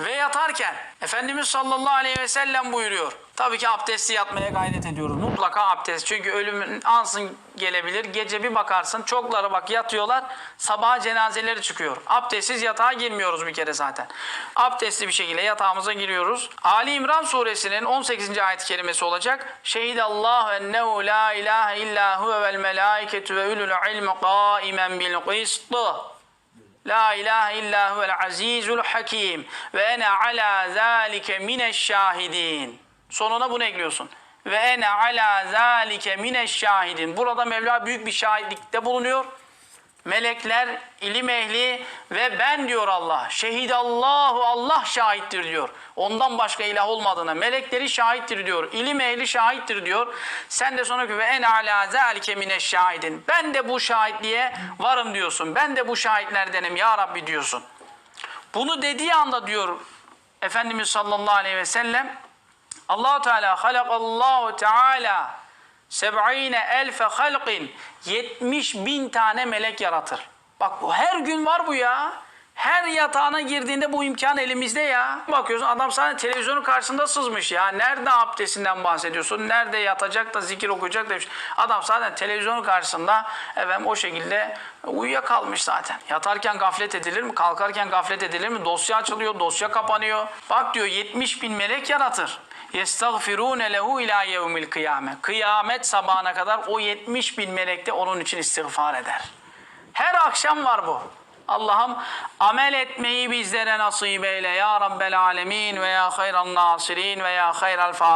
Ve yatarken Efendimiz sallallahu aleyhi ve sellem buyuruyor. Tabii ki abdestli yatmaya gayret ediyoruz. Mutlaka abdest. Çünkü ölümün ansın gelebilir. Gece bir bakarsın çokları bak yatıyorlar. Sabaha cenazeleri çıkıyor. Abdestsiz yatağa girmiyoruz bir kere zaten. Abdestli bir şekilde yatağımıza giriyoruz. Ali İmran suresinin 18. ayet kelimesi olacak. Şehidallahu ennehu la ilahe illa huve vel melaiketu ve ulul ilmi qaimen bil qisṭ. La ilahe illa huvel azizul hakim ve ene ala zalike mineşşahidin. Sonuna bunu ekliyorsun. Ve ene ala zalike mineşşahidin. Burada Mevla büyük bir şahitlikte bulunuyor. Melekler, ilim ehli ve ben diyor Allah. Şehidallahu Allah şahittir diyor. Ondan başka ilah olmadığına. Melekleri şahittir diyor. İlim ehli şahittir diyor. Sen de sonra ve en ala zalike mineşşahidin. Ben de bu şahitliğe varım diyorsun. Ben de bu şahitlerdenim ya Rabbi diyorsun. Bunu dediği anda diyor Efendimiz sallallahu aleyhi ve sellem Allahu Teala halakallahu Teala seb'ine elfe halqin 70 bin tane melek yaratır. Bak bu her gün var bu ya. Her yatağına girdiğinde bu imkan elimizde ya. Bakıyorsun adam sana televizyonun karşısında sızmış ya. Nerede abdestinden bahsediyorsun? Nerede yatacak da zikir okuyacak demiş. Adam zaten televizyonun karşısında efendim o şekilde uyuyakalmış zaten. Yatarken gaflet edilir mi? Kalkarken gaflet edilir mi? Dosya açılıyor, dosya kapanıyor. Bak diyor 70 bin melek yaratır. يَسْتَغْفِرُونَ لَهُ اِلٰى يَوْمِ الْقِيَامَةِ Kıyamet sabahına kadar o 70 bin melek de onun için istiğfar eder. Her akşam var bu. Allah'ım amel etmeyi bizlere nasip eyle ya Rabbel alemin ve ya hayran nasirin ve ya hayral fatih.